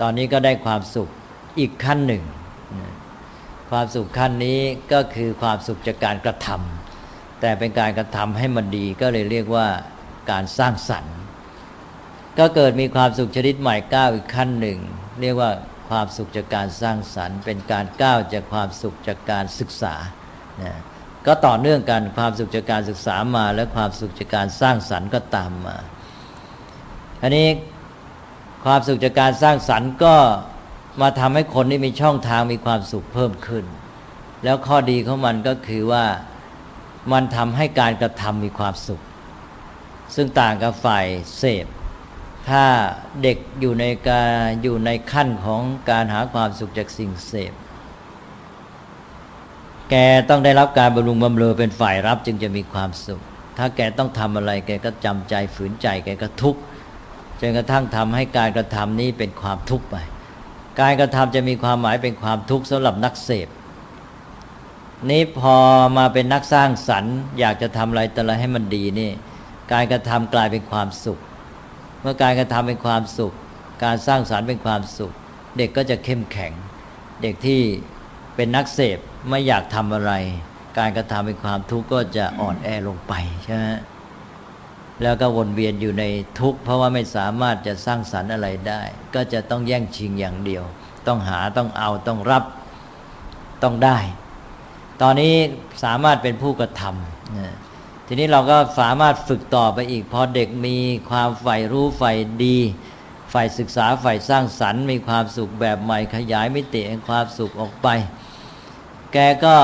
ตอนนี้ก็ได้ความสุขอีกขั้นหนึ่ง ความสุขขั้นนี้ก็คือความสุขจากการกระทำแต่เป็นการกระทำให้มันดีก็เลยเรียกว่าการสร้างสรรค์ ก็เกิดมีความสุขชนิดใหม่ก้าวอีกขั้นหนึ่ง เรียกว่าความสุขจากการสร้างสรรค์ เป็นการก้าวจากความสุขจากการศึกษานะก็ต่อเนื่องกันความสุขจากการศึกษามา และความสุขจากการสร้างสรรค์ก็ตามมาอันนี้ ความสุขจากการสร้างสรรค์ก็มาทำให้คนที่มีช่องทางมีความสุขเพิ่มขึ้น แล้วข้อดีของมันก็คือว่ามันทำให้การกระทำมีความสุข ซึ่งต่างกับฝ่ายเสพ ถ้าเด็กอยู่ในการอยู่ในขั้นของการหาความสุขจากสิ่งเสพ แกต้องได้รับการบำรุงบำเรอเป็นฝ่ายรับจึงจะมีความสุข ถ้าแกต้องทำอะไรแกก็จำใจฝืนใจแกก็ทุกข์ จนกระทั่งทำให้การกระทำนี้เป็นความทุกข์ไป การกระทำจะมีความหมายเป็นความทุกข์สำหรับนักเสพนี้พอมาเป็นนักสร้างสรรค์อยากจะทำอะไรแต่ละให้มันดีนี่ การกระทำกลายเป็นความสุข เมื่อการกระทำเป็นความสุข การสร้างสรรค์เป็นความสุข เด็กก็จะเข้มแข็ง เด็กที่เป็นนักเสพไม่อยากทำอะไร การกระทำเป็นความทุกข์ก็จะอ่อนแอลงไปใช่ไหม แล้วก็วนเวียนอยู่ในทุกข์เพราะว่าไม่สามารถจะสร้างสรรค์อะไรได้ ก็จะต้องแย่งชิงอย่างเดียว ต้องหาต้องเอาต้องรับต้องได้ ตอนนี้สามารถเป็นผู้กระทำนะทีนี้เราก็สามารถฝึกต่อไปอีกพอเด็กมีความใฝ่รู้ใฝ่ดีใฝ่ศึกษาใฝ่สร้างสรรค์มีความสุขแบบใหม่ขยายมิติแห่งความสุขออกไป แกก็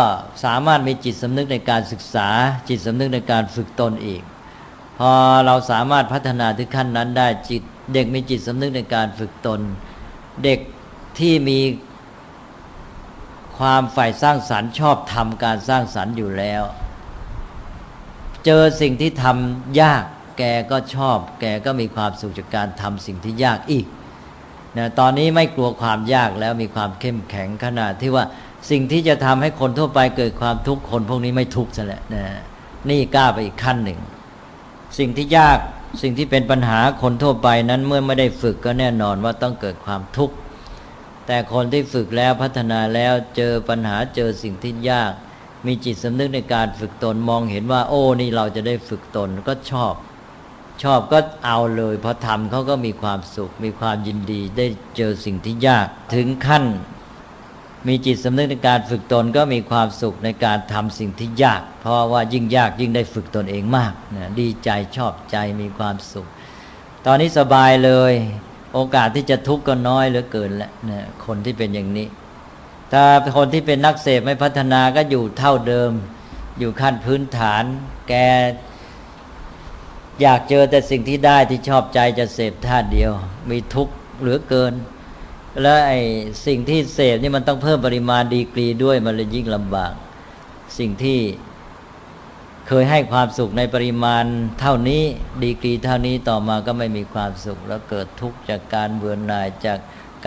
สามารถมีจิตสำนึกในการศึกษา จิตสำนึกในการฝึกตนอีก พอเราสามารถพัฒนาถึงขั้นนั้นได้จิต เด็กมีจิตสำนึกในการฝึกตน เด็กที่มีความฝ่ายสร้างสรรค์ชอบทำการสร้างสรรค์อยู่แล้ว เจอสิ่งที่ทำยากแกก็ชอบ แกก็มีความสุขจากการทำสิ่งที่ยากอีกนะตอนนี้ไม่กลัวความยากแล้วมีความเข้มแข็งขนาดที่ว่าสิ่งที่จะทำให้คนทั่วไปเกิดความทุกข์คนพวกนี้ไม่ทุกข์ซะแล้วนะนี่กล้าไปอีกขั้นหนึ่ง สิ่งที่ยากสิ่งที่เป็นปัญหาคนทั่วไปนั้นเมื่อไม่ได้ฝึกก็แน่นอนว่าต้องเกิดความทุกข์แต่คนที่ฝึกแล้วพัฒนาแล้วเจอปัญหาเจอสิ่งที่ยาก มีจิตสำนึกในการฝึกตนมองเห็นว่า โอ้นี่เราจะได้ฝึกตนก็ชอบ ชอบก็เอาเลยพอทำเขาก็มีความสุข มีความยินดีได้เจอสิ่งที่ยาก ถึงขั้น มีจิตสำนึกในการฝึกตนก็มีความสุขในการทำสิ่งที่ยาก เพราะว่ายิ่งยากยิ่งได้ฝึกตนเองมากนะดีใจชอบใจมีความสุข ตอนนี้สบายเลย โอกาสที่จะทุกข์ก็น้อยเหลือเกินแล้วนะคนที่เป็นอย่างนี้ ถ้าคนที่เป็นนักเสพไม่พัฒนาก็อยู่เท่าเดิม อยู่ขั้นพื้นฐาน แกอยากเจอแต่สิ่งที่ได้ที่ชอบใจจะเสพท่าเดียว มีทุกข์เหลือเกิน แล้วไอ้สิ่งที่เสพนี่มันต้องเพิ่มปริมาณดีกรีด้วยมันเลยยิ่งลำบาก สิ่งที่เคยให้ความสุขในปริมาณเท่านี้ดีกรีเท่านี้ต่อมาก็ไม่มีความสุข แล้วเกิดทุกข์จากการเบื่อหน่ายจาก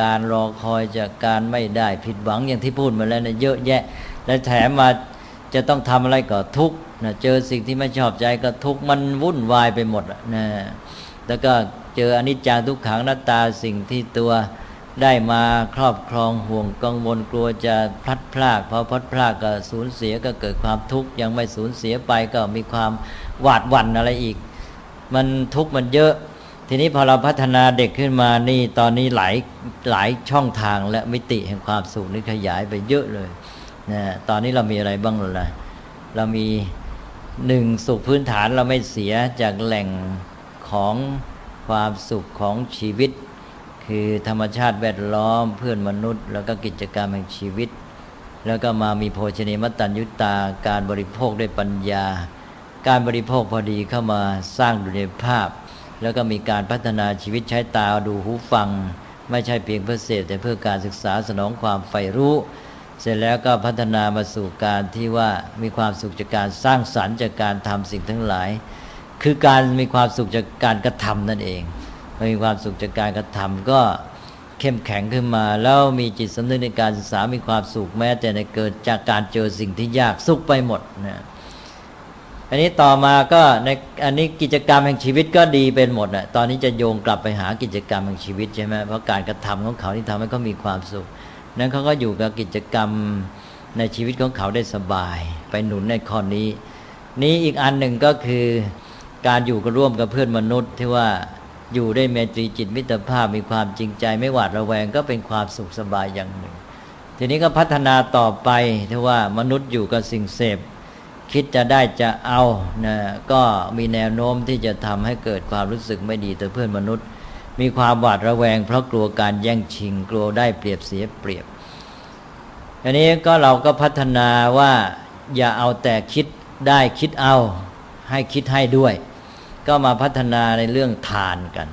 การรอคอยจากการไม่ได้ผิดหวังอย่างที่พูดมาแล้วเนะเยอะแยะ และแถมมาจะต้องทำอะไรก็ทุกข์นะเจอสิ่งที่ไม่ชอบใจก็ทุกข์มันวุ่นวายไปหมดนะแล้วก็เจออนิจจังทุกขังหน้าตาสิ่งที่ตัว ได้มาครอบครองห่วงกังวลกลัวจะพลัดพรากพอพลัดพรากก็สูญเสียก็เกิดความทุกข์ยังไม่สูญเสียไปก็มีความหวาดหวั่นอะไรอีก มันทุกข์มันเยอะ ทีนี้พอเราพัฒนาเด็กขึ้นมานี่ตอนนี้หลายหลายช่องทางและมิติแห่งความสุขนี่ขยายไปเยอะเลยนะตอนนี้เรามีอะไรบ้างล่ะเรามีหนึ่งสุขพื้นฐานเราไม่เสียจากแหล่งของความสุขของชีวิต คือธรรมชาติแวดล้อมเพื่อนมนุษย์ แล้วก็กิจกรรมแห่งชีวิต แล้วก็มามีโภชเนมตัญยุตา การบริโภคด้วยปัญญา การบริโภคพอดีเข้ามาสร้างดุลยภาพ แล้วก็มีการพัฒนาชีวิตใช้ตาดูหูฟัง ไม่ใช่เพียงเพื่อเสพแต่เพื่อการศึกษาสนองความใฝ่รู้ เสร็จแล้วก็พัฒนามาสู่การที่ว่ามีความสุขจากการสร้างสรรค์จากการทำสิ่งทั้งหลาย คือการมีความสุขจากการกระทำนั่นเอง มีความสุขจากการกระทำก็เข้มแข็งขึ้นมา แล้วมีจิตสำนึกในการศึกษามีความสุขแม้ แต่ในเกิดจากการเจอสิ่งที่ยากสุขไปหมดนะอันนี้ต่อมาก็ในอันนี้กิจกรรมแห่งชีวิตก็ดีเป็นหมดอะตอนนี้จะโยงกลับไปหากิจกรรมแห่งชีวิตใช่ไหมเพราะการกระทำของเขาที่ทำให้เขามีความสุข นั้นเขาก็อยู่กับกิจกรรมในชีวิตของเขาได้สบาย ไปหนุนในข้อนี้ นี้อีกอันหนึ่งก็คือการอยู่กันร่วมกับเพื่อนมนุษย์ที่ว่า อยู่ได้เมตรีจิตมิตรภาพมีความจริงใจไม่หวาดระแวงก็เป็นความสุขสบายอย่างหนึ่ง ทีนี้ก็พัฒนาต่อไปที่ว่ามนุษย์อยู่กับสิ่งเสพ คิดจะได้จะเอานะก็มีแนวโน้มที่จะทำให้เกิดความรู้สึกไม่ดีต่อเพื่อนมนุษย์ มีความหวาดระแวง เพราะกลัวการแย่งชิง กลัวได้เปรียบเสียเปรียบอันนี้ก็เราก็พัฒนาว่าอย่าเอาแต่คิดได้คิดเอา ให้คิดให้ด้วย ก็มาพัฒนาในเรื่องทานกัน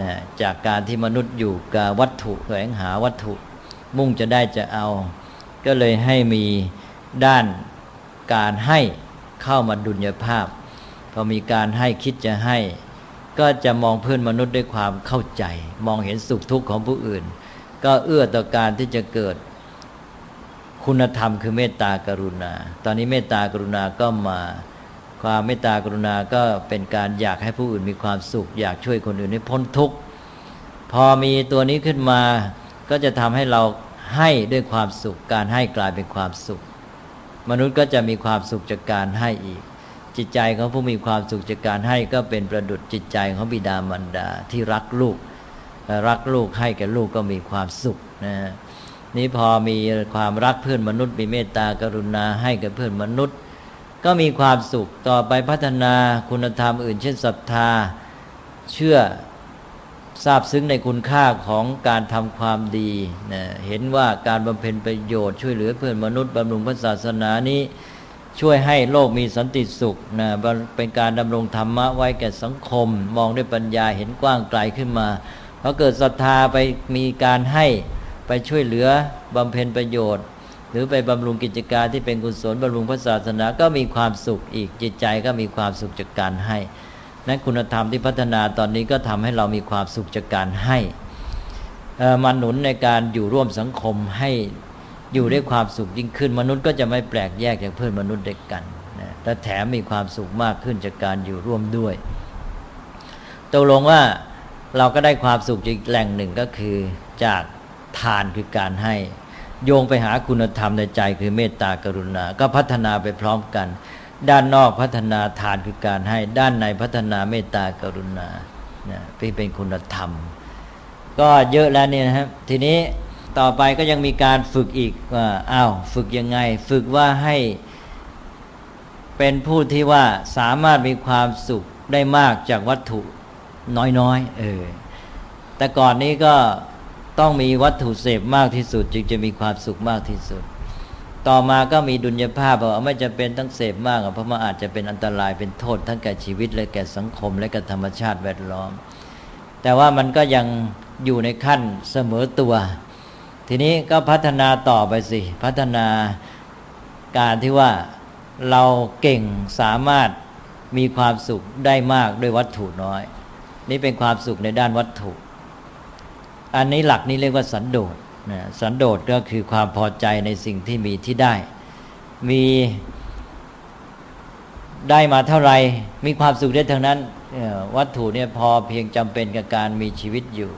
นะจากการที่มนุษย์อยู่กับวัตถุแสวงหาวัตถุ มุ่งจะได้จะเอา ก็เลยให้มีด้านการให้เข้ามาดุลยภาพ พอมีการให้คิดจะให้ ก็จะมองเพื่อนมนุษย์ด้วยความเข้าใจ มองเห็นสุขทุกข์ของผู้อื่น ก็เอื้อต่อการที่จะเกิดคุณธรรมคือเมตตากรุณา ตอนนี้เมตตากรุณาก็มา ความเมตตากรุณาก็เป็นการอยากให้ผู้อื่นมีความสุข อยากช่วยคนอื่นให้พ้นทุกข์พอมีตัวนี้ขึ้นมา ก็จะทำให้เราให้ด้วยความสุข การให้กลายเป็นความสุข มนุษย์ก็จะมีความสุขจากการให้อีก จิตใจของผู้มีความสุขจากการให้ก็เป็นประดุจจิตใจของบิดามารดาที่รักลูก รักลูกให้แก่ลูกก็มีความสุขนะฮะนี้พอมีความรักเพื่อนมนุษย์มีเมตตากรุณาให้กับเพื่อนมนุษย์ ก็มีความสุขต่อไปพัฒนาคุณธรรมอื่น เช่นศรัทธา เชื่อทราบซึ้งในคุณค่าของการทำความดีนะเห็นว่าการบำเพ็ญประโยชน์ช่วยเหลือเพื่อนมนุษย์บำรุงพระศาสนานี้ช่วยให้โลกมีสันติสุขนะเป็นการดำรงธรรมะไว้แก่สังคม มองด้วยปัญญาเห็นกว้างไกลขึ้นมาพอเกิดศรัทธาไปมีการให้ไปช่วยเหลือบำเพ็ญประโยชน์ หรือไปบำรุงกิจการที่เป็นกุศลบำรุงพระศาสนาก็มีความสุขอีกจิตใจก็มีความสุขจากการให้นั้นคุณธรรมที่พัฒนาตอนนี้ก็ทำให้เรามีความสุขจากการให้มันหนุนในการอยู่ร่วมสังคมให้อยู่ด้วยความสุขยิ่งขึ้น มนุษย์ก็จะไม่แปลกแยกจากเพื่อนมนุษย์เด็กกันนะและแถมมีความสุขมากขึ้นจากการอยู่ร่วมด้วยตกลงว่าเราก็ได้ความสุขอีกแหล่งหนึ่งก็คือจากทานคือการให้ โยงไปหาคุณธรรมในใจคือเมตตากรุณา ก็พัฒนาไปพร้อมกัน ด้านนอกพัฒนาทานคือการให้ด้านในพัฒนาเมตตากรุณาเนี่ยเป็นคุณธรรม ก็เยอะแล้วเนี่ยนะครับ ทีนี้ต่อไปก็ยังมีการฝึกอีกว่าอ้าวฝึกยังไง ฝึกว่าให้เป็นผู้ที่ว่าสามารถมีความสุขได้มากจากวัตถุน้อยๆเออแต่ก่อนนี้ก็ ต้องมีวัตถุเสพมากที่สุด จึงจะมีความสุขมากที่สุด ต่อมาก็มีดุลยภาพว่าไม่จะเป็นต้องเสพมากเพราะมันอาจจะเป็นอันตรายเป็นโทษทั้งแก่ชีวิตและแก่สังคม และแก่ธรรมชาติแวดล้อม แต่ว่ามันก็ยังอยู่ในขั้นเสมอตัว ทีนี้ก็พัฒนาต่อไปสิ พัฒนาการที่ว่าเราเก่งสามารถมีความสุขได้มากด้วยวัตถุน้อย นี่เป็นความสุขในด้านวัตถุ อันนี้หลักนี้เรียกว่าสันโดษนะสันโดษก็คือความพอใจในสิ่งที่มีที่ได้ มีได้มาเท่าไหร่มีความสุขได้ทั้งนั้นวัตถุเนี่ยพอเพียงจำเป็นกับการมีชีวิตอยู่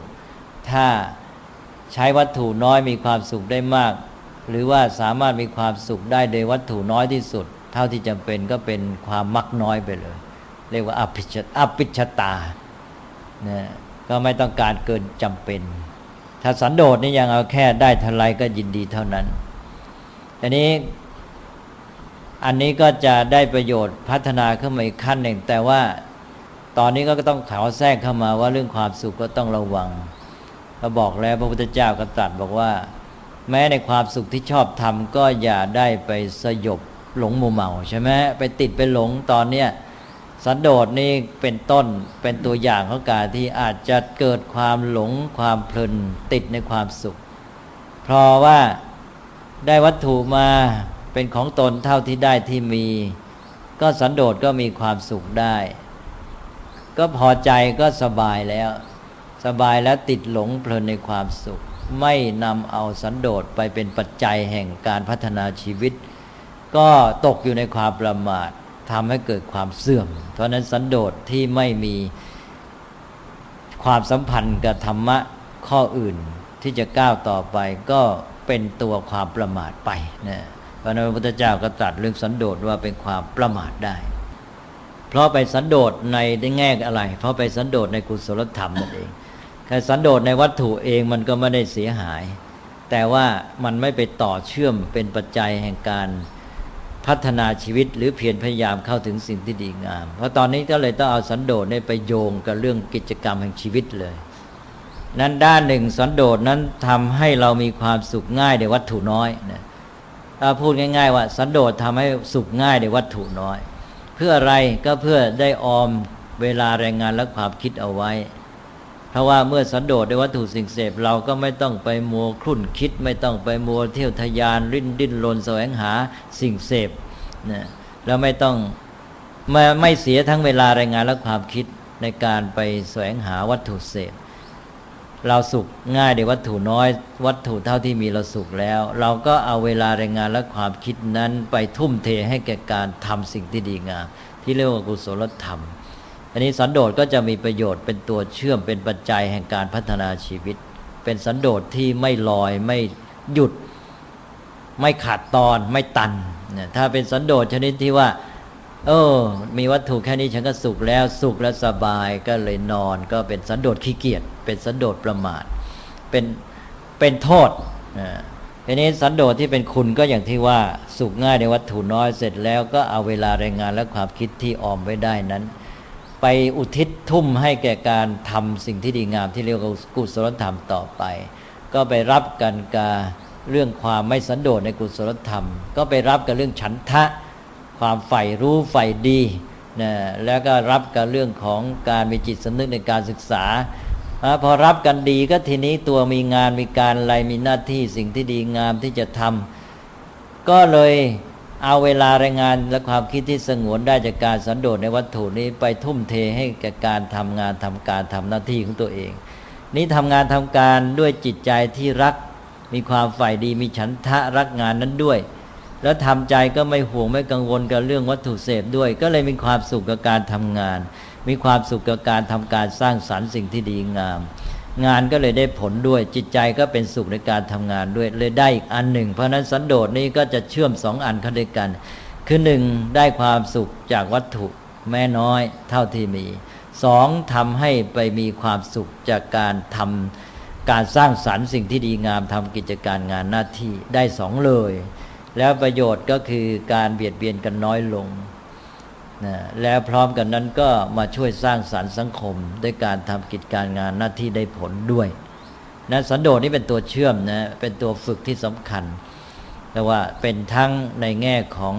ถ้าใช้วัตถุน้อยมีความสุขได้มาก หรือว่าสามารถมีความสุขได้โดยวัตถุน้อยที่สุด เท่าที่จำเป็นก็เป็นความมักน้อยไปเลย เรียกว่าอภิชอภิชตานะ ก็ไม่ต้องการเกินจำเป็น ถ้าสันโดษนี่ยังเอาแค่ได้เท่าไรก็ยินดีเท่านั้นอันนี้อันนี้ก็จะได้ประโยชน์พัฒนาขึ้นมาอีกขั้นหนึ่ง แต่ว่าตอนนี้ก็ต้องขอแทรกเข้ามาว่าเรื่องความสุขก็ต้องระวังเราบอกแล้วพระพุทธเจ้าก็ตรัสบอกว่า แม้ในความสุขที่ชอบทำก็อย่าได้ไปสยบหลงมัวเมาใช่ไหมไปติดไปหลงตอนเนี้ย สันโดษนี่เป็นต้นเป็นตัวอย่างของการที่อาจจะเกิดความหลงความเพลินติดในความสุข เพราะว่าได้วัตถุมาเป็นของตนเท่าที่ได้ที่มี ก็สันโดษก็มีความสุขได้ ก็พอใจก็สบายแล้ว สบายแล้วติดหลงเพลินในความสุข ไม่นำเอาสันโดษไปเป็นปัจจัยแห่งการพัฒนาชีวิต ก็ตกอยู่ในความประมาท ทำให้เกิดความเสื่อม เพราะนั้นสันโดษที่ไม่มีความสัมพันธ์กับธรรมะข้ออื่นที่จะก้าวต่อไปก็เป็นตัวความประมาทไปนะพระนพระพุทธเจ้าก็ตรัสเรื่องสันโดษว่าเป็นความประมาทได้ เพราะไปสันโดษในได้แง่อะไร เพราะไปสันโดษในกุศลธรรมนั่นเองแค่สันโดษในวัตถุเองมันก็ไม่ได้เสียหาย แต่ว่ามันไม่ไปต่อเชื่อมเป็นปัจจัยแห่งการ พัฒนาชีวิตหรือเพียรพยายามเข้าถึงสิ่งที่ดีงาม เพราะตอนนี้ก็เลยต้องเอาสันโดษไปโยงกับเรื่องกิจกรรมแห่งชีวิตเลย นั้นด้านหนึ่งสันโดษนั้นทำให้เรามีความสุขง่ายในวัตถุน้อยนะถ้าพูดง่าย ๆ ว่า สันโดษทำให้สุขง่ายในวัตถุน้อย เพื่ออะไรก็เพื่อได้ออมเวลาแรงงานและความคิดเอาไว้ เพราะว่าเมื่อสันโดษในวัตถุสิ่งเสพเราก็ไม่ต้องไปมัวคลุ่นคิด ไม่ต้องไปมัวเที่ยวทยานริ้นดิ้นรนแสวงหาสิ่งเสพนะแล้วไม่ต้องไม่ไม่เสียทั้งเวลาแรงงานและความคิดในการไปแสวงหาวัตถุเสพ เราสุขง่ายในวัตถุน้อย วัตถุเท่าที่มีเราสุขแล้ว เราก็เอาเวลาแรงงานและความคิดนั้นไปทุ่มเทให้แก่การทำสิ่งที่ดีงามที่เรียกว่ากุศลธรรม อันนี้สันโดษก็จะมีประโยชน์เป็นตัวเชื่อมเป็นปัจจัยแห่งการพัฒนาชีวิต เป็นสันโดษที่ไม่ลอยไม่หยุด ไม่ขาดตอนไม่ตันเนี่ยถ้าเป็นสันโดษชนิดที่ว่า เออ มีวัตถุแค่นี้ฉันก็สุขแล้วสุขและสบายก็เลยนอน ก็เป็นสันโดษขี้เกียจเป็นสันโดษประมาทเป็นเป็นโทษทีนี้สันโดษที่เป็นคุณก็อย่างที่ว่าสุขง่ายในวัตถุน้อยเสร็จแล้วก็เอาเวลาแรงงานและความคิดที่ออมไว้ได้นั้น ไปอุทิศทุ่มให้แก่การทำสิ่งที่ดีงามที่เรียกว่ากุศลธรรมต่อไป ก็ไปรับกันกับเรื่องความไม่สันโดษในกุศลธรรม ก็ไปรับกับเรื่องฉันทะ ความใฝ่รู้ใฝ่ดีนะแล้วก็รับกับเรื่องของการมีจิตสำนึกในการศึกษา พอรับกันดีก็ทีนี้ตัวมีงานมีการอะไรมีหน้าที่สิ่งที่ดีงามที่จะทำก็เลย เอาเวลาแรงงานและความคิดที่สงวนได้จากการสันโดษในวัตถุนี้ไปทุ่มเทให้แก่การทำงานทำการทำหน้าที่ของตัวเอง นี้ทำงานทำการด้วยจิตใจที่รักมีความใฝ่ดีมีฉันทะรักงานนั้นด้วย แล้วทำใจก็ไม่ห่วงไม่กังวลกับเรื่องวัตถุเสพด้วย ก็เลยมีความสุขกับการทำงาน มีความสุขกับการทำการสร้างสรรค์สิ่งที่ดีงาม งานก็เลยได้ผลด้วย จิตใจก็เป็นสุขในการทำงานด้วย เลยได้อีกอันหนึ่ง เพราะนั้นสันโดษนี้ก็จะเชื่อมสองอันเข้าด้วยกัน คือหนึ่งได้ความสุขจากวัตถุแม้น้อยเท่าที่มีสองทำให้ไปมีความสุขจากการทำการสร้างสรรค์สิ่งที่ดีงามทำกิจการงานหน้าที่ได้สองเลย แล้วประโยชน์ก็คือการเบียดเบียนกันน้อยลง นะแล้วพร้อมกันนั้นก็มาช่วยสร้างสารรค์สังคม ด้วยการทำกิจการงานหน้าที่ได้ผลด้วยนะสันโดษนี่เป็นตัวเชื่อมนะเป็นตัวฝึกที่สำคัญ แต่ว่าเป็นทั้งในแง่ของ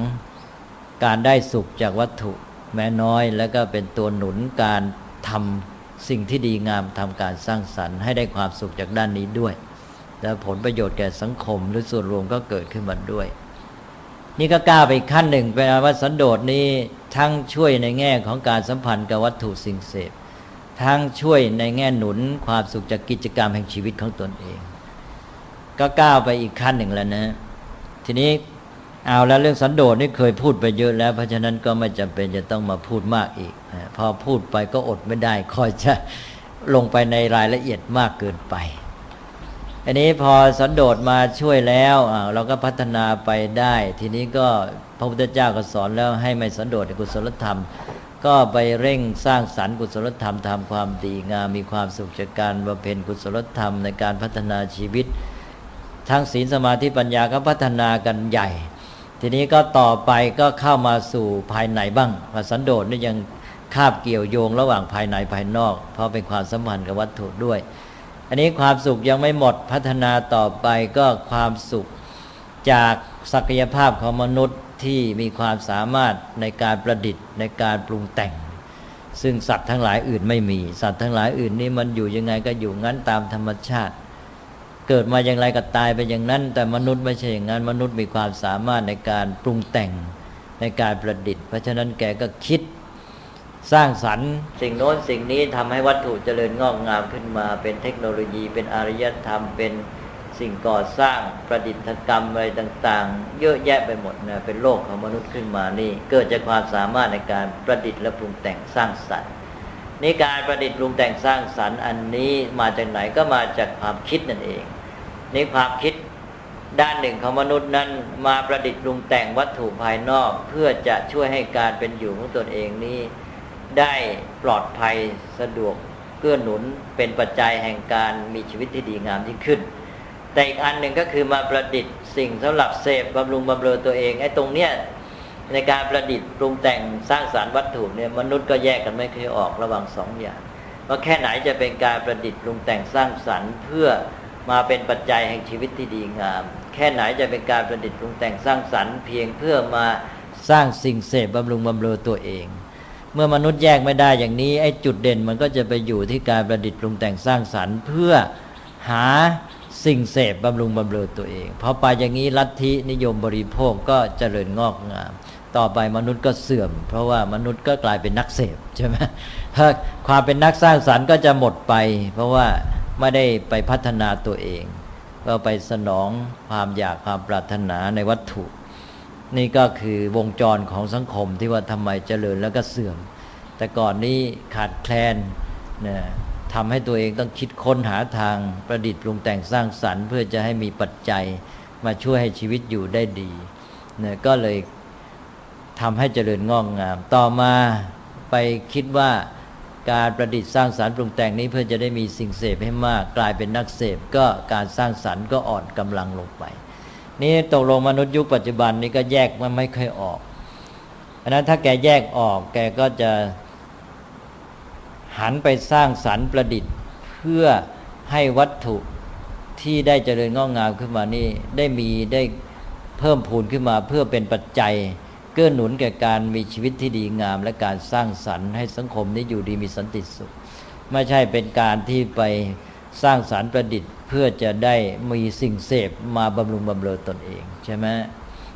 การได้สุขจากวัตถุแม้น้อย แล้วก็เป็นตัวหนุนการทำสิ่งที่ดีงามทำการสร้างสรรค์ให้ได้ความสุขจากด้านนี้ด้วย แล้วผลประโยชน์แก่สังคมหรือส่วนรวมก็เกิดขึ้นมาด้วย นี่ก็ก้าวไปขั้นหนึ่งเป็นว่าสันโดษนี้ ทั้งช่วยในแง่ของการสัมพันธ์กับวัตถุสิ่งเสพ ทั้งช่วยในแง่หนุนความสุขจากกิจกรรมแห่งชีวิตของตนเอง ก็ก้าวไปอีกขั้นหนึ่งแล้วนะ ทีนี้เอาแล้วเรื่องสันโดษนี่เคยพูดไปเยอะแล้ว เพราะฉะนั้นก็ไม่จำเป็นจะต้องมาพูดมากอีก พอพูดไปก็อดไม่ได้คอยจะลงไปในรายละเอียดมากเกินไป อันนี้พอสันโดษมาช่วยแล้วเราก็พัฒนาไปได้ ทีนี้ก็พระพุทธเจ้าก็สอนแล้วให้ไม่สันโดษในกุศลธรรม ก็ไปเร่งสร้างสรรค์กุศลธรรมทำความดีงามมีความสุขจากการบำเพ็ญกุศลธรรมในการพัฒนาชีวิต ทั้งศีลสมาธิปัญญาก็พัฒนากันใหญ่ ทีนี้ก็ต่อไปก็เข้ามาสู่ภายในบ้างพสันโดษนี่ยังคาบเกี่ยวโยงระหว่างภายในภายนอก เพราะเป็นความสัมพันธ์กับวัตถุด้วย อันนี้ความสุขยังไม่หมดพัฒนาต่อไปก็ความสุขจากศักยภาพของมนุษย์ที่มีความสามารถในการประดิษฐ์ในการปรุงแต่ง ซึ่งสัตว์ทั้งหลายอื่นไม่มี สัตว์ทั้งหลายอื่นนี่มันอยู่ยังไงก็อยู่งั้นตามธรรมชาติ เกิดมาอย่างไรก็ตายไปอย่างนั้น แต่มนุษย์ไม่ใช่อย่างนั้นมนุษย์มีความสามารถในการปรุงแต่งในการประดิษฐ์ เพราะฉะนั้นแกก็คิด สร้างสรรค์ สิ่งโน้นสิ่งนี้ทำให้วัตถุเจริญงอกงามขึ้นมา เป็นเทคโนโลยีเป็นอารยธรรม เป็นสิ่งก่อสร้างประดิษฐกรรมอะไรต่างๆ เยอะแยะไปหมดนะเป็นโลกของมนุษย์ขึ้นมานี่ เกิดจากความสามารถในการประดิษฐ์และปรุงแต่งสร้างสรรค์นี่การประดิษฐ์ปรุงแต่งสร้างสรรค์อันนี้มาจากไหนก็มาจากความคิดนั่นเองนี่ความคิดด้านหนึ่งของมนุษย์นั้นมาประดิษฐ์ปรุงแต่งวัตถุภายนอก เพื่อจะช่วยให้การเป็นอยู่ของตนเองนี้ ได้ปลอดภัยสะดวกเกื้อหนุนเป็นปัจจัยแห่งการมีชีวิตที่ดีงามยิ่งขึ้น แต่อีกอันหนึ่งก็คือมาประดิษฐ์สิ่งสำหรับเสพบำรุงบำเรอตัวเองไอ้ตรงเนี้ยในการประดิษฐ์ปรุงแต่งสร้างสารรค์วัตถุเนี่ยมนุษย์ก็แยกกันไม่เคยออกระหว่างสองอย่างว่าแค่ไหนจะเป็นการประดิษฐ์ปรุงแต่งสร้างสรรค์ เพื่อมาเป็นปัจจัยแห่งชีวิตที่ดีงาม แค่ไหนจะเป็นการประดิษฐ์ปรุงแต่งสร้างสรรค์ เพียงเพื่อมาสร้างสิ่งเสพบำรุงบำเรอตัวเอง เมื่อมนุษย์แยกไม่ได้อย่างนี้ไอ้จุดเด่นมันก็จะไปอยู่ที่การประดิษฐ์ปรุงแต่งสร้างสรรค์ เพื่อหาสิ่งเสพบำรุงบำเรอตัวเองพอไปอย่างนี้ลัทธินิยมบริโภคก็เจริญงอกงาม ต่อไปมนุษย์ก็เสื่อม เพราะว่ามนุษย์ก็กลายเป็นนักเสพใช่ไหมถ้าความเป็นนักสร้างสรรค์ก็จะหมดไป เพราะว่าไม่ได้ไปพัฒนาตัวเอง ก็ไปสนองความอยากความปรารถนาในวัตถุ นี่ก็คือวงจรของสังคมที่ว่าทำไมเจริญแล้วก็เสื่อม แต่ก่อนนี้ขาดแคลนนะทำให้ตัวเองต้องคิดค้นหาทางประดิษฐ์ปรุงแต่งสร้างสรรค์ เพื่อจะให้มีปัจจัยมาช่วยให้ชีวิตอยู่ได้ดีนะก็เลยทำให้เจริญงอกงาม ต่อมาไปคิดว่าการประดิษฐ์สร้างสารรค์ปรุงแต่งนี้เพื่อจะได้มีสิ่งเสพให้มาก กลายเป็นนักเสพก็การสร้างสรรค์ก็อ่อนกำลังลงไป นี่ตกลงมนุษย์ยุคปัจจุบันนี้ก็แยกมันไม่ค่อยออกอันนั้นถ้าแกแยกออก แกก็จะหันไปสร้างสรรค์ประดิษฐ์ เพื่อให้วัตถุที่ได้เจริญงอกงามขึ้นมานี่ได้มีได้เพิ่มพูนขึ้นมาเพื่อเป็นปัจจัย เกื้อหนุนแก่การมีชีวิตที่ดีงาม และการสร้างสรรค์ให้สังคมนี้อยู่ดีมีสันติสุข ไม่ใช่เป็นการที่ไปสร้างสารรค์ประดิษฐ์ เพื่อจะได้มีสิ่งเสพมาบำรุงบำเรอตนเองใช่ไหม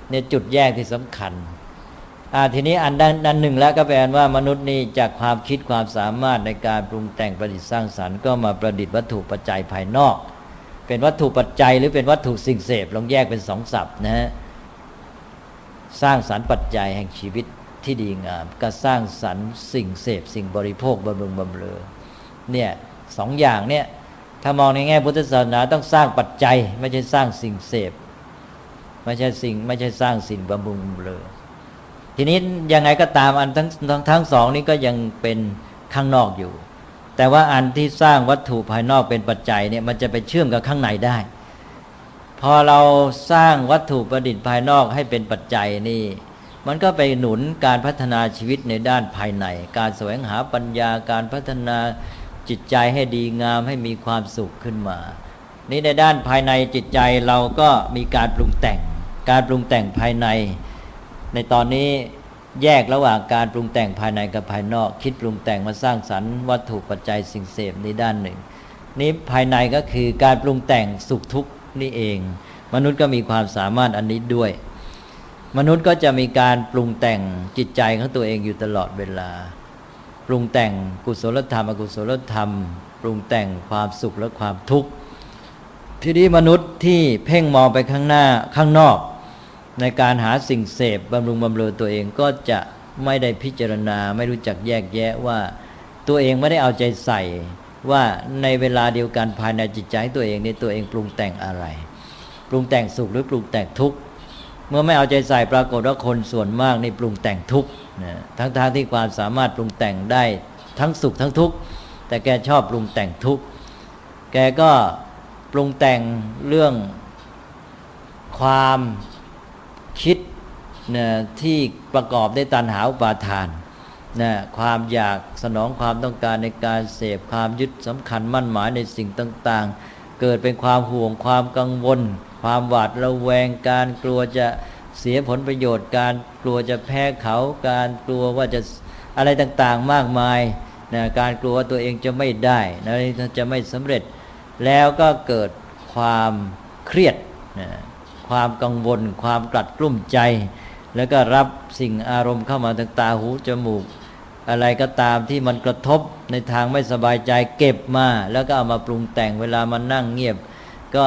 เนี่ยจุดแยกที่สำคัญอาทีนี้อันด้านด้านหนึ่งแล้วก็แปลว่ามนุษย์นี่จากความคิดความสามารถในการปรุงแต่งประดิษฐ์สร้างสรรค์ก็มาประดิษฐ์วัตถุปัจจัยภายนอก เป็นวัตถุปัจจัยหรือเป็นวัตถุสิ่งเสพลองแยกเป็นสองศัพท์นะฮะสร้างสรรค์ปัจจัยแห่งชีวิตที่ดีงามก็สร้างสรรค์สิ่งเสพสิ่งบริโภคบำรุงบำเรอเนี่ยสองอย่างเนี่ย ถ้ามองในแง่พุทธศาสนาต้องสร้างปัจจัย ไม่ใช่สร้างสิ่งเสพ ไม่ใช่สิ่ง ไม่ใช่สร้างสิ่งบำรุงเลยทีนี้ยังไงก็ตามอันทั้งทั้งทั้งสองนี้ก็ยังเป็นข้างนอกอยู่ แต่ว่าอันที่สร้างวัตถุภายนอกเป็นปัจจัยเนี่ยมันจะไปเชื่อมกับข้างในได้ พอเราสร้างวัตถุประดิษฐ์ภายนอกให้เป็นปัจจัยนี่ มันก็ไปหนุนการพัฒนาชีวิตในด้านภายใน การแสวงหาปัญญาการพัฒนา จิตใจให้ดีงามให้มีความสุขขึ้นมา นี่ในด้านภายในจิตใจเราก็มีการปรุงแต่ง การปรุงแต่งภายใน ในตอนนี้แยกระหว่างการปรุงแต่งภายในกับภายนอก คิดปรุงแต่งมาสร้างสรรค์วัตถุปัจจัยสิ่งเสพในด้านหนึ่ง นี้ภายในก็คือการปรุงแต่งสุขทุกข์นี่เอง มนุษย์ก็มีความสามารถอันนี้ด้วย มนุษย์ก็จะมีการปรุงแต่งจิตใจของตัวเองอยู่ตลอดเวลา ปรุงแต่งกุศลธรรม อกุศลธรรม ปรุงแต่งความสุขและความทุกข์ทีนี้มนุษย์ที่เพ่งมองไปข้างหน้าข้างนอก ในการหาสิ่งเสพบำรุงบำเรอตัวเองก็จะไม่ได้พิจารณาไม่รู้จักแยกแยะว่าตัวเองไม่ได้เอาใจใส่ว่าในเวลาเดียวกันภายในจิตใจตัวเองนี่ตัวเองปรุงแต่งอะไร ปรุงแต่งสุขหรือปรุงแต่งทุกข์ เมื่อไม่เอาใจใส่ปรากฏว่าคนส่วนมากนี่ปรุงแต่งทุกข์นะทั้งทางที่ความสามารถปรุงแต่งได้ทั้งสุขทั้งทุกข์แต่แกชอบปรุงแต่งทุกข์แกก็ปรุงแต่งเรื่องความคิดนะที่ประกอบด้วยตันหาอุปาทานนะความอยากสนองความต้องการในการเสพความยึดสำคัญมั่นหมายในสิ่งต่าง ๆ เกิดเป็นความห่วงความกังวล ความหวาดระแวงการกลัวจะเสียผลประโยชน์การกลัวจะแพ้เขาการกลัวว่าจะอะไรต่างๆมากมายนะการกลัวว่าตัวเองจะไม่ได้นะจะไม่สำเร็จ แล้วก็เกิดความเครียดนะความกังวล ความกลัดกลุ้มใจ แล้วก็รับสิ่งอารมณ์เข้ามาทางตาหูจมูก อะไรก็ตามที่มันกระทบในทางไม่สบายใจเก็บมา แล้วก็เอามาปรุงแต่งเวลามันนั่งเงียบ ก็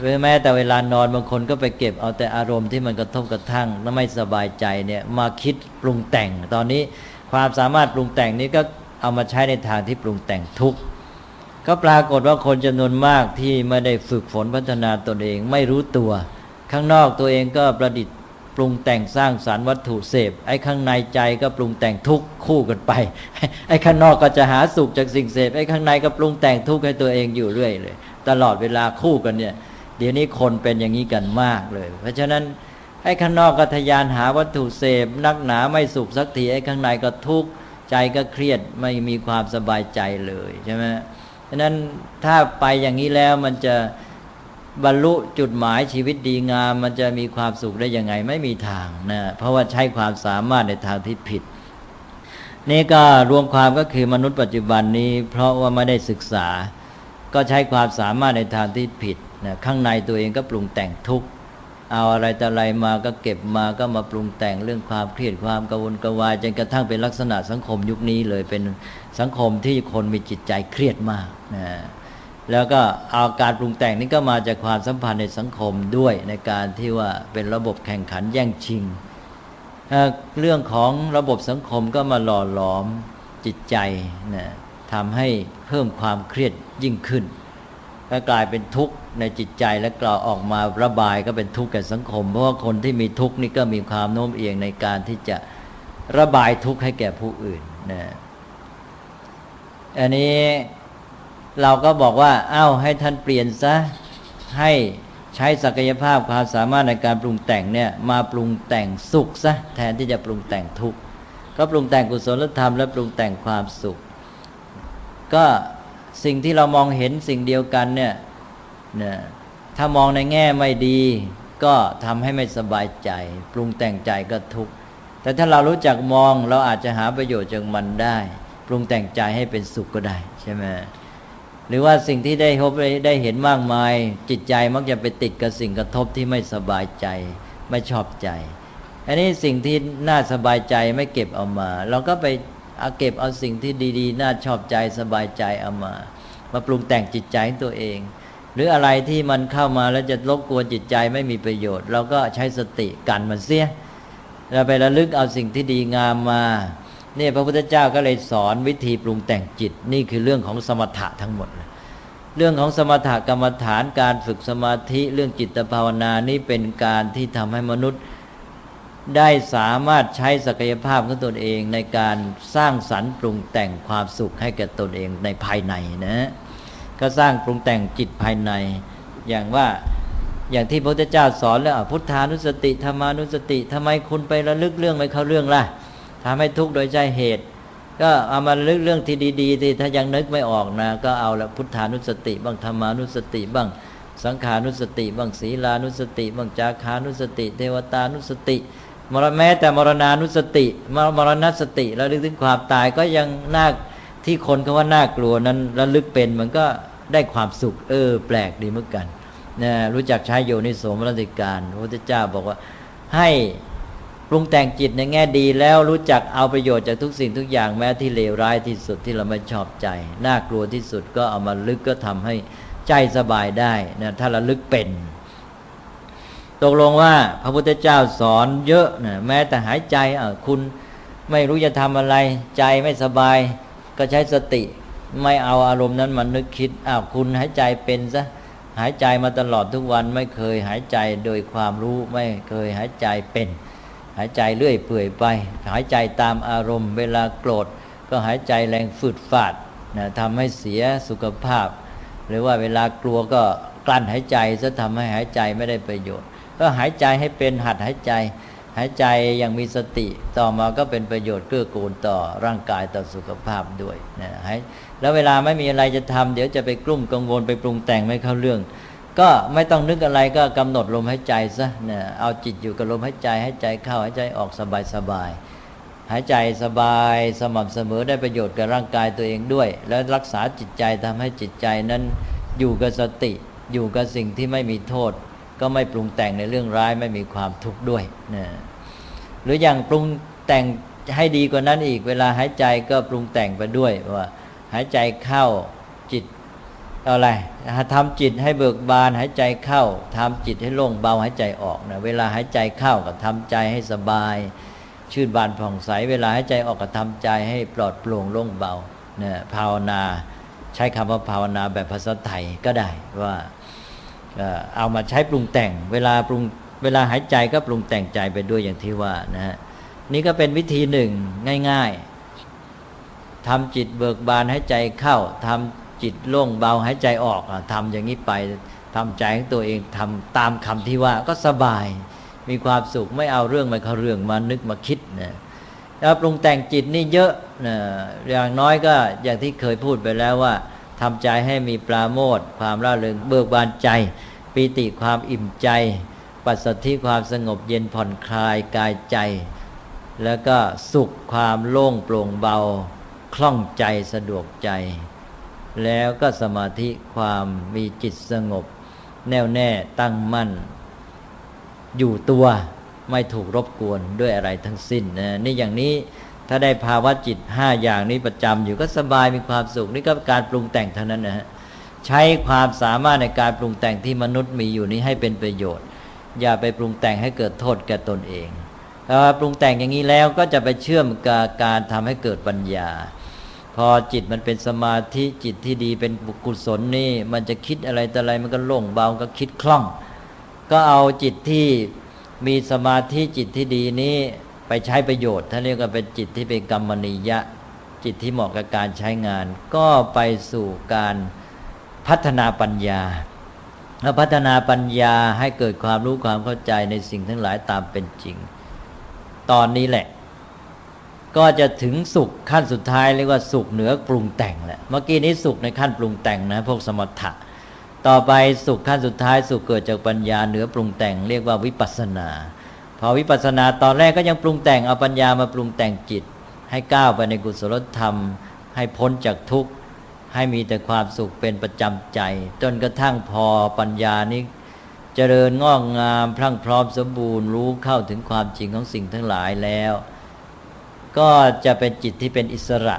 หรือแม้แต่เวลานอนบางคนก็ไปเก็บเอาแต่อารมณ์ที่มันกระทบกระทั่งแล้วไม่สบายใจเนี่ยมาคิดปรุงแต่ง ตอนนี้ความสามารถปรุงแต่งนี้ก็เอามาใช้ในทางที่ปรุงแต่งทุกข์ก็ปรากฏว่าคนจำนวนมากที่ไม่ได้ฝึกฝนพัฒนาตนเองไม่รู้ตัว ข้างนอกตัวเองก็ประดิษฐ์ปรุงแต่งสร้างสารรค์วัตถุเสพ ไอ้ข้างในใจก็ปรุงแต่งทุกข์คู่กันไป ไอ้ข้างนอกก็จะหาสุขจากสิ่งเสพไอ้ข้างในก็ปรุงแต่งทุกข์ให้ตัวเองอยู่เรื่อยเลย ตลอดเวลาคู่กันเนี่ย เดี๋ยวนี้คนเป็นอย่างนี้กันมากเลย เพราะฉะนั้นไอ้ข้างนอกก็ทยานหาวัตถุเสพ นักหนาไม่สุขสักทีไอ้ข้างในก็ทุกข์ใจก็เครียดไม่มีความสบายใจเลยใช่ไหมฉะนั้นถ้าไปอย่างนี้แล้วมันจะบรรลุจุดหมายชีวิตดีงาม มันจะมีความสุขได้ยังไงไม่มีทางนะเพราะว่าใช้ความสามารถในทางที่ผิด นี่ก็รวมความก็คือมนุษย์ปัจจุบันนี้ เพราะว่าไม่ได้ศึกษา ก็ใช้ความสามารถในทางที่ผิด นะข้างในตัวเองก็ปรุงแต่งทุกข์เอาอะไรแต่อะไรมาก็เก็บมาก็มาปรุงแต่งเรื่องความเครียดความกังวลกวายจนกระทั่งเป็นลักษณะสังคมยุคนี้เลยเป็นสังคมที่คนมีจิตใจเครียดมากนะแล้วก็เอาการปรุงแต่งนี้ก็มาจากความสัมพันธ์ในสังคมด้วยในการที่ว่าเป็นระบบแข่งขันแย่งชิง เรื่องของระบบสังคมก็มาหล่อหลอมจิตใจนะทำให้เพิ่มความเครียดยิ่งขึ้นก็กลายเป็นทุกข์ ในจิตใจและกล่าวออกมาระบายก็เป็นทุกข์แก่สังคม เพราะว่าคนที่มีทุกข์นี่ก็มีความโน้มเอียงในการที่จะระบายทุกข์ให้แก่ผู้อื่นนะอันนี้เราก็บอกว่า เอ้าให้ท่านเปลี่ยนซะให้ใช้ศักยภาพความสามารถในการปรุงแต่งเนี่ยมาปรุงแต่งสุขซะแทนที่จะปรุงแต่งทุกข์ก็ปรุงแต่งกุศลธรรมและปรุงแต่งความสุข ก็สิ่งที่เรามองเห็นสิ่งเดียวกันเนี่ย นะถ้ามองในแง่ไม่ดี ก็ทำให้ไม่สบายใจ ปรุงแต่งใจก็ทุกข์แต่ถ้าเรารู้จักมองเราอาจจะหาประโยชน์จากมันได้ ปรุงแต่งใจให้เป็นสุขก็ได้ใช่ไหมหรือว่าสิ่งที่ได้พบได้เห็นมากมาย จิตใจมักจะไปติดกับสิ่งกระทบที่ไม่สบายใจ ไม่ชอบใจ อันนี้สิ่งที่น่าสบายใจไม่เก็บเอามา เราก็ไปเอาเก็บเอาสิ่งที่ดี ๆ น่าชอบใจสบายใจเอามา มาปรุงแต่งจิตใจตัวเอง หรืออะไรที่มันเข้ามาแล้วจะรบกวนจิตใจไม่มีประโยชน์ เราก็ใช้สติกันมันเสียเราไประลึกเอาสิ่งที่ดีงามมาเนี่ยพระพุทธเจ้าก็เลยสอนวิธีปรุงแต่งจิต นี่คือเรื่องของสมถะทั้งหมด เรื่องของสมถะกรรมฐานการฝึกสมาธิเรื่องจิตภาวนานี่เป็นการที่ทำให้มนุษย์ได้สามารถใช้ศักยภาพของตนเองในการสร้างสรรค์ปรุงแต่งความสุขให้แก่ตนเองในภายในนะ ก็สร้างปรุงแต่งจิตภายใน อย่างว่าอย่างที่พระพุทธเจ้าสอนแล้วพุทธานุสติธรรมานุสติทำไมคุณไประลึกเรื่องไม่เข้าเรื่องล่ะทำให้ทุกข์โดยใจเหตุ ก็เอามาลึกเรื่องที่ดีๆที่ถ้ายังนึกไม่ออกนะ ก็เอาละพุทธานุสติบ้างธรรมานุสติบ้างสังขานุสติบ้างศีลานุสติบ้างจาคานุสติ เทวตานุสติมรแม้แต่มรณานุสติมรมรณสติแล้วลึกถึงความตายก็ยังน่าที่คนเขาว่าน่ากลัวนั้นระลึกเป็นมันก็ ได้ความสุข เออ แปลกดีเหมือนกันนะรู้จักใช้โยนิโสมรติการพระพุทธเจ้าบอกว่าให้ปรุงแต่งจิตในแง่ดีแล้วรู้จักเอาประโยชน์จากทุกสิ่งทุกอย่างแม้ที่เลวร้ายที่สุดที่เราไม่ชอบใจ น่ากลัวที่สุดก็เอามาลึกก็ทำให้ใจสบายได้นะถ้าระลึกเป็น ตกลงว่าพระพุทธเจ้าสอนเยอะนะแม้แต่หายใจอะคุณไม่รู้จะทำอะไรใจไม่สบาย ก็ใช้สติ ไม่เอาอารมณ์นั้นมานึกคิดอ้าวคุณหายใจเป็นซะหายใจมาตลอดทุกวันไม่เคยหายใจโดยความรู้ไม่เคยหายใจเป็น หายใจเรื่อยเปื่อยไป หายใจตามอารมณ์ เวลาโกรธก็หายใจแรงฝืดฝาดนะทำให้เสียสุขภาพ หรือว่าเวลากลัวก็กลั้นหายใจจะทำให้หายใจไม่ได้ประโยชน์ ก็หายใจให้เป็นหัดหายใจ หายใจอย่างมีสติต่อมาก็เป็นประโยชน์เกื้อกูลต่อร่างกายต่อสุขภาพด้วยนะหายแล้วเวลาไม่มีอะไรจะทำเดี๋ยวจะไปกลุ้มกังวลไปปรุงแต่งไม่เข้าเรื่อง ก็ไม่ต้องนึกอะไรก็กำหนดลมหายใจซะเนี่ยเอาจิตอยู่กับลมหายใจหายใจเข้าหายใจออกสบายสบายหายใจสบายสม่ำเสมอได้ประโยชน์กับร่างกายตัวเองด้วย แล้วรักษาจิตใจทำให้จิตใจนั้นอยู่กับสติ อยู่กับสิ่งที่ไม่มีโทษ ก็ไม่ปรุงแต่งในเรื่องร้ายไม่มีความทุกข์ด้วยนะหรืออย่างปรุงแต่งให้ดีกว่านั้นอีก เวลาหายใจก็ปรุงแต่งไปด้วยว่า หายใจเข้าจิตอาอะไรทำจิตให้เบิกบานหายใจเข้าทำจิตให้โล่งเบาหายใจออกนะเวลาหายใจเข้าก็ทำใจให้สบาย ชื่นบานผ่องใส เวลาหายใจออกก็ทำใจให้ปลอดโปร่งโล่งเบาเนี่ยภาวนาใช้คำว่าภาวนาแบบภาษาไทยก็ได้ว่า เอามาใช้ปรุงแต่ง เวลาปรุงเวลาหายใจก็ปรุงแต่งใจไปด้วยอย่างที่ว่านะฮะนี่ก็เป็นวิธีหนึ่งง่ายๆทำจิตเบิกบานหายใจเข้าทำจิตโล่งเบาหายใจออกทำอย่างนี้ไปทำใจของตัวเองทำตามคำที่ว่าก็สบาย มีความสุขไม่เอาเรื่องไม่เขาเรื่องมานึกมาคิดนะแล้วปรุงแต่งจิตนี่เยอะนะอย่างน้อยก็อย่างที่เคยพูดไปแล้วว่า ทำใจให้มีปราโมทความร่าเริงเบิกบานใจ ปีติความอิ่มใจ ปัสสัทธิความสงบเย็นผ่อนคลายกายใจ แล้วก็สุขความโล่งโปร่งเบา คล่องใจสะดวกใจ แล้วก็สมาธิความมีจิตสงบ แน่วแน่ตั้งมั่น อยู่ตัวไม่ถูกรบกวนด้วยอะไรทั้งสิ้นนะนี่อย่างนี้ ถ้าได้ภาวะจิตห้าอย่างนี้ประจำอยู่ก็สบายมีความสุขนี่ก็การปรุงแต่งเท่านั้นนะฮะใช้ความสามารถในการปรุงแต่งที่มนุษย์มีอยู่นี้ให้เป็นประโยชน์ อย่าไปปรุงแต่งให้เกิดโทษแก่ตนเองถ้าปรุงแต่งอย่างนี้แล้วก็จะไปเชื่อมกับการทำให้เกิดปัญญา พอจิตมันเป็นสมาธิจิตที่ดีเป็นบุกุศลนี่ มันจะคิดอะไรแต่อะไรมันก็โล่งเบาก็คิดคล่อง ก็เอาจิตที่มีสมาธิจิตที่ดีนี้ ไปใช้ประโยชน์ท่านเรียกว่าเป็นจิตที่เป็นกรรมนิยะ จิตที่เหมาะกับการใช้งาน ก็ไปสู่การพัฒนาปัญญาแล้วพัฒนาปัญญาให้เกิดความรู้ความเข้าใจในสิ่งทั้งหลายตามเป็นจริง ตอนนี้แหละ ก็จะถึงสุขขั้นสุดท้ายเรียกว่าสุขเหนือปรุงแต่งแหละเมื่อกี้นี้สุขในขั้นปรุงแต่งนะพวกสมถะต่อไปสุขขั้นสุดท้ายสุขเกิดจากปัญญาเหนือปรุงแต่ง เรียกว่าวิปัสสนา พอวิปัสสนาตอนแรกก็ยังปรุงแต่งเอาปัญญามาปรุงแต่งจิต ให้ก้าวไปในกุศลธรรม ให้พ้นจากทุกข์ให้มีแต่ความสุขเป็นประจำใจ จนกระทั่งพอปัญญานี้เจริญงอกงามพรั่งพร้อมสมบูรณ์รู้เข้าถึงความจริงของสิ่งทั้งหลายแล้ว ก็จะเป็นจิตที่เป็นอิสระ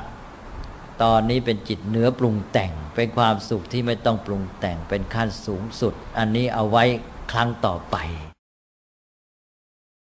ตอนนี้เป็นจิตเนื้อปรุงแต่ง เป็นความสุขที่ไม่ต้องปรุงแต่งเป็นขั้นสูงสุด อันนี้เอาไว้ครั้งต่อไป